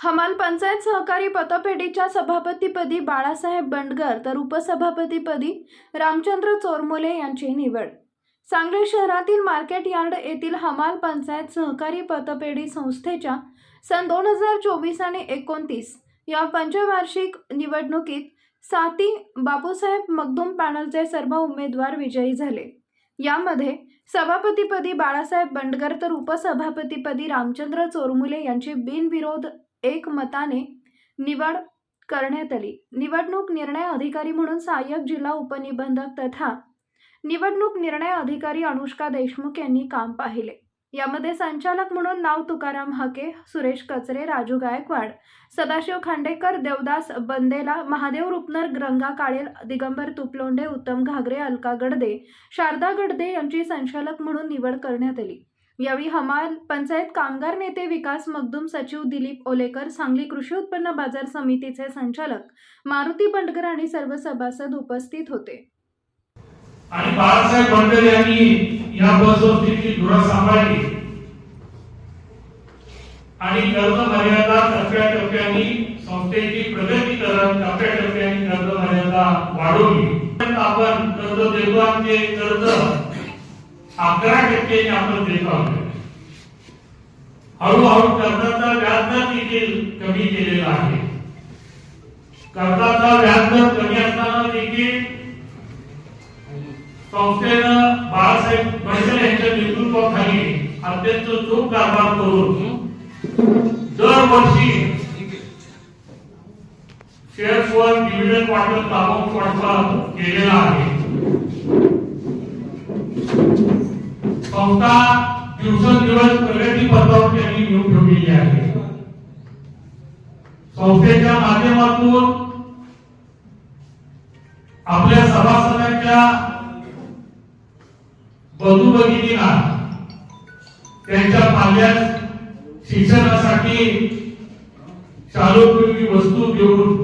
हमाल पंचायत सहकारी पतपेढीच्या सभापतीपदी बाळासाहेब बंडगर तर उपसभापतीपदी रामचंद्र चोरमोले यांची निवड. सांगली शहरातील मार्केट यार्ड येथील हमाल पंचायत सहकारी पतपेढी संस्थेच्या सन दोन हजार चोवीस आणि एकोणतीस या पंचवार्षिक निवडणुकीत साती बापूसाहेब मगदूम पॅनलचे सर्व उमेदवार विजयी झाले. यामध्ये सभापतीपदी बाळासाहेब बंडगर तर उपसभापतीपदी रामचंद्र चोरमुले यांची बिनविरोध एक मताने निवड करण्यात आली. निवडणूक निर्णय अधिकारी म्हणून सहाय्यक जिल्हा उपनिबंधक तथा निवडणूक निर्णय अधिकारी अनुष्का देशमुख यांनी काम पाहिले. यामध्ये संचालक म्हणून नाव तुकाराम हके सुरेश कचरे राजू गायकवाड सदाशिव खांडेकर देवदास बंदेला महादेव रुपनर गंगा काळेल दिगंबर तुपलोंडे उत्तम घागरे अलका गडदे शारदा गडदे यांची संचालक म्हणून निवड करण्यात आली. यावेळी हमाल पंचायत कामगार नेते विकास मगदूम सचिव दिलीप ओलेकर सांगली कृषी उत्पन्न बाजार समितीचे संचालक मारुती बंडकर आणि सर्व सभासद उपस्थित होते. आणि बाळासाहेब बंडकर यांनी या पतसंस्थेची धुरा सांभाळली. आणि कर्ज मर्यादा टप्प्याटप्प्याने संस्थेची प्रगती करत टप्प्याटप्प्याने कर्ज मर्यादा वाढवली. आपण कर्ज देतो आणि ते कर्ज. अकरा टक्क्याने आपण देतो आहोत हळूहळू कर्जाचा व्याजदर देखील कमी केलेला आहे. कर्जाचा व्याजदर कमी असताना देखील संस्थेनं बाळासाहेब बैसल यांच्या नेतृत्वाखाली अत्यंत चोख कारभार करून दरवर्षी शेअर्सवर डिव्हिडंड वाटप लाभांश वाटप केलेला आहे. संस्था दिवसेंदिवस प्रगती पथावर त्यांनी घेऊन ठेवलेली आहे. संस्थेच्या माध्यमातून आपल्या सभासदांच्या बंधू भगिनीला त्यांच्या पाल्यात शिक्षणासाठी शालोपयोगी वस्तू घेऊन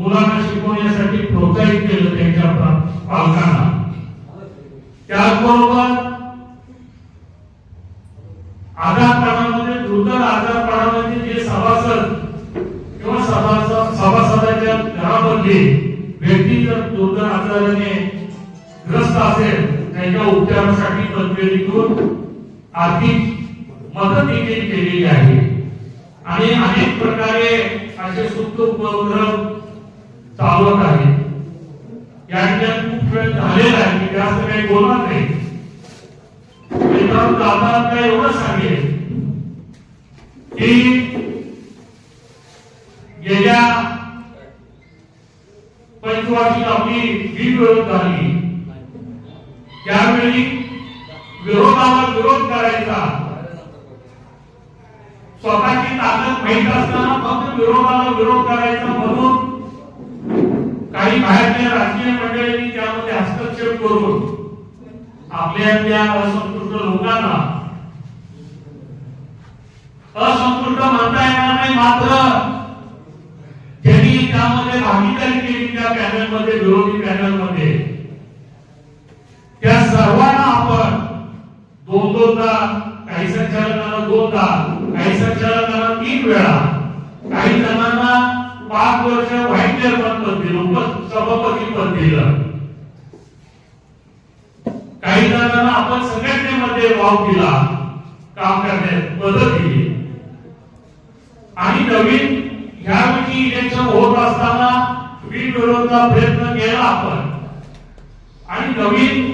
मुलांना शिकवण्यासाठी प्रोत्साहित केलं त्यांच्या पालकांना. त्याचबरोबर आजारपणामध्ये दुर्धर आजारपणामध्ये जे सभासद किंवा सभासद सभासदाच्या घरामध्ये व्यक्ती जर दुर्धर आजाराने ग्रस्त असेल त्यांच्या उपचारासाठी पदवेतून आर्थिक मदत देखील केलेली आहे. आणि अनेक प्रकारे असे सुप्त उपक्रम चालवत आहेत. या ठिकाणी खूप वेळ झालेला आहे की जास्त काही बोलणार नाही. मित्रांनो आता काय एवढं सांगेल की गेल्या पंचवार्षिक आपली बिनविरोध झाली. त्यावेळी विरोधाला विरोध करायचा. स्वतःची ताकद माहीत असताना फक्त विरोधाला विरोध करायचा म्हणून काही बाहेरच्या राजकीय मंडळींनी त्यामध्ये हस्तक्षेप करून आपल्या त्या असंतुष्ट लोकांना. असंतुष्ट म्हणता येणार नाही मात्र. त्यांनी त्यामध्ये भागीदारी केली त्या पॅनलमध्ये विरोधी पॅनलमध्ये. त्या सर्वांना आपण दोन दोनदा काही संचालकांना दोनदा काही संचालकांना तीन वेळा काही जणांना पाच वर्ष व्हाईट चेअरमन पद दिलं उपसभापती पद दिलं. काही जणांना आपण संघटनेमध्ये वाव दिला काम करण्यात मदत दिली. आणि नवीन ह्यावेळी इलेक्शन होत असताना विरोधचा प्रयत्न केला आपण. आणि नवीन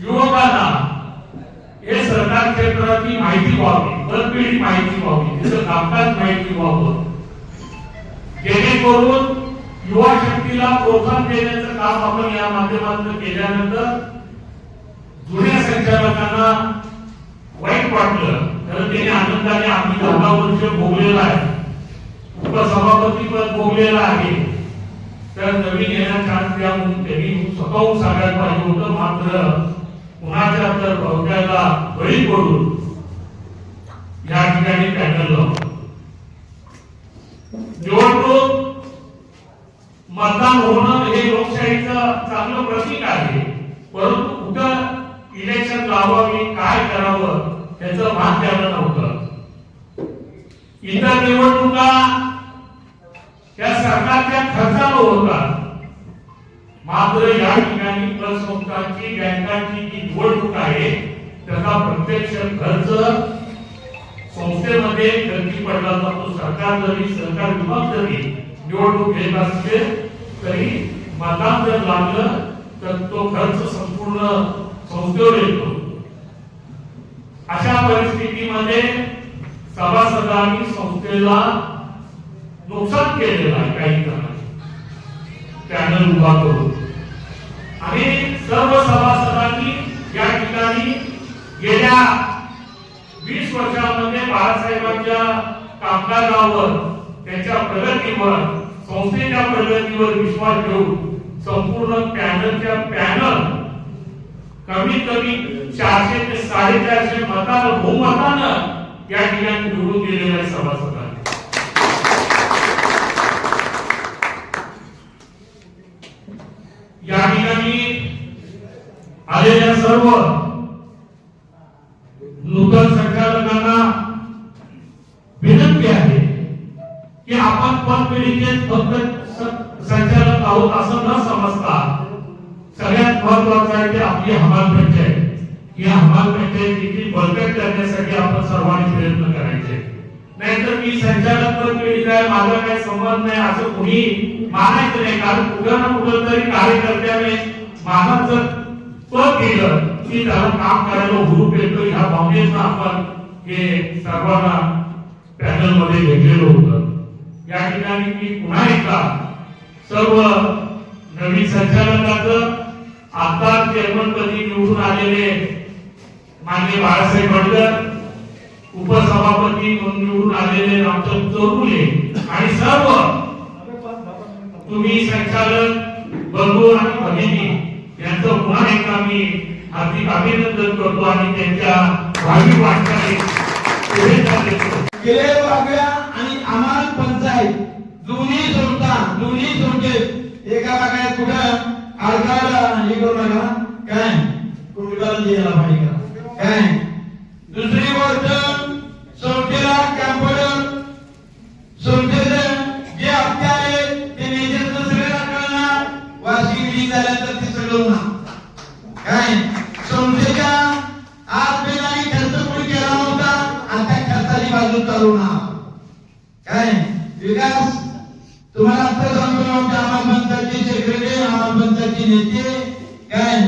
युवकांना हे सरकार क्षेत्राची माहिती व्हावी पदपिढी माहिती व्हावी त्याचं कामकाज माहिती व्हावं. जेणेकरून युवा शक्तीला प्रोत्साहन देण्याचं काम आपण या माध्यमातून केल्यानंतर जुन्या संचालकांना वाईट वाटलं. तर त्याने आनंदाने आम्ही दहा वर्ष भोगलेला आहे. उपसभापती पद भोगलेलं आहे. तर नवीन येण्याचा चान्स द्या म्हणून त्यांनी स्वतःहून सांगायला पाहिजे होतं. मात्र कुणाच्या तर भोवत्याला बळी पडून या ठिकाणी पॅनल लावलं. निवडणूक मतदान होणं हे लोकशाहीचं चांगलं प्रतीक आहे. परंतु कुठं इलेक्शन लावावी काय करावं त्याचं भान त्याला नव्हतं इतर निवडणुका त्या सरकारच्या खर्चावर होतात. मात्र या ठिकाणी पतसंस्थांची बँकांची जी निवडणूक आहे त्याचा प्रत्यक्ष खर्च संस्थेमध्ये गर्दी पडला जातो. सरकार जरी सरकार विभाग जरी निवडणूक घेत असते तरी मतदान जर लागलं तर तो खर्च संपूर्ण संस्थेवर येतो. अशा परिस्थितीमध्ये सभासदांनी संस्थेला नुकसान केलेलं आहे काही जणांनी. पॅनल उभा करून. आणि सर्व सभासदांनी या ठिकाणी गेल्या वीस वर्षामध्ये बाळासाहेबांच्या कामकाजावर त्यांच्या प्रगतीवर संस्थेच्या प्रगतीवर विश्वास ठेवून संपूर्ण पॅनलच्या पॅनल कमीत कमी चारशे ते साडेचारशे मतानं बहुमतानं या ठिकाणी निवडून गेलेल्या सभासद या ठिकाणी आलेल्या सर्व आपली हमाल पंचायत. या हमाल पंचायतीची बळकट करण्यासाठी आपण सर्वांनी प्रयत्न करायचे. नाहीतर मी संचालक पद पेढीचा आहे माझा काही संबंध नाही असं कोणी मानायचं नाही. कारण कुठं ना कुठं तरी कार्यकर्त्याने मला जर पद दिलं की त्याला काम करायला हुरूप येतो. ह्या भावनेनं आपण हे सर्वांना पॅनलमध्ये घेतलेलं होतं. या ठिकाणी मी पुन्हा एकदा सर्व नवीन संचालकाचं आता चेअरमन पदी निवडून आलेले माननीय बाळासाहेब बडकर उपसभापती म्हणून निवडून आलेले रामचंद्र चौगुले आणि सर्व तुम्ही संचालक बंधू आणि भगिनी यांचं पुन्हा एकदा मी हार्दिक अभिनंदन करतो आणि त्यांच्या भावी वाटचाली पुढे देतो. केले आणि आम्हाला पंचायत दोन्ही संस्था दोन्ही संस्थेत एका बागायत कुठं अडकायला हे करू नका. काय? कुटुंबाला द्यायला पाहिजे का? काय? दुसरी गोष्ट संस्थेला कॅम्प्युटर संस्थेचं जे हप्ते आहे ते नेत्याचं सगळे कळणार. वार्षिक लीग झाल्यानंतर ते सगळं होणार. काय? संस्थेच्या आज पेलाही खर्च कोणी केला नव्हता. आता खर्चाची बाजू चालू ना काय? विकास तुम्हाला आता सांगतो आम्हाला पंचायतचे सेक्रेटरी आम्हाला पंचायतचे नेते काय?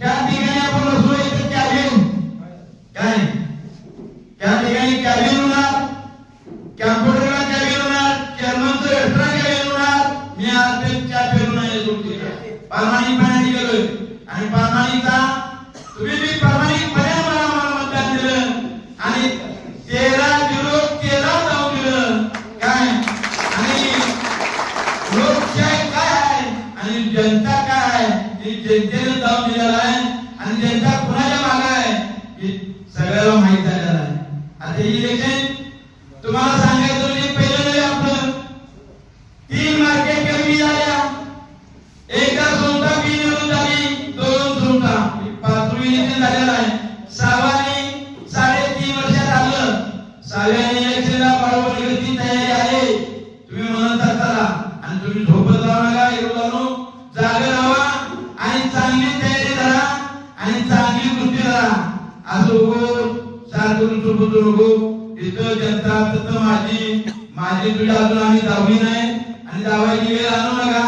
त्या ठिकाणी आपण बसलो इथे कॅबिन काय? त्या ठिकाणी कॅबिन होणार. कॅम्प्युटरला कॅबिन होणार. चेअरमनचं एक्स्ट्रा कॅबिन होणार. मी आज ते चार फिरून आहे. तुमचे जनतेने जाऊन दिलेला आहे आणि जनता कुणाच्या मागे आहे. हे सगळ्याला माहीत झालेलं आहे. आता ही इलेक्शन तुम्हाला सांगायचं म्हणजे पहिलं नाही आपलं. तीन मार्केट कमी झाल्या. एकदा सोमता बिनविरोध झाली दोन सोमता पाचवी इलेक्शन झालेलं आहे. सहावानी साडेतीन वर्षात आलं. सहाव्याने माझी माझी अजून आम्ही दहावी नाही आणि दावायची वेळ आणू नका.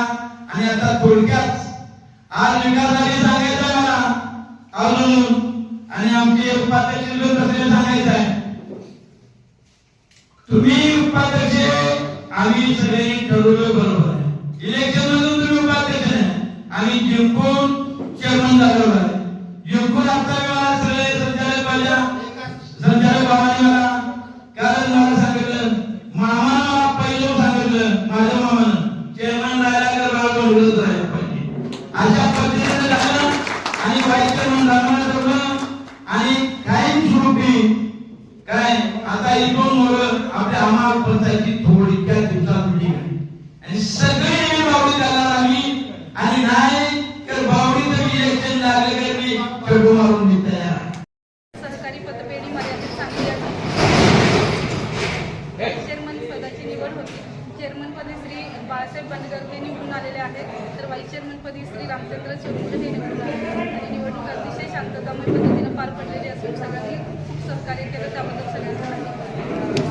आणि आता थोडक्यात आज विकासाने सांगायचं आहे मला अजून आणि आमचे उपाध्यक्ष लोक कसले सांगायचं आहे तुम्ही उपाध्यक्ष आम्ही चेअरमनपदी श्री बाळासाहेब बनगर हे निवडून आलेले आहेत. तर वाईस चेअरमनपदी श्री रामचंद्र चौधरी हे निवडून आले आणि निवडणूक अतिशय शांततामय पद्धतीनं पार पडलेली असून सगळ्यांनी खूप सहकार्य केलं त्याबद्दल सगळ्यांना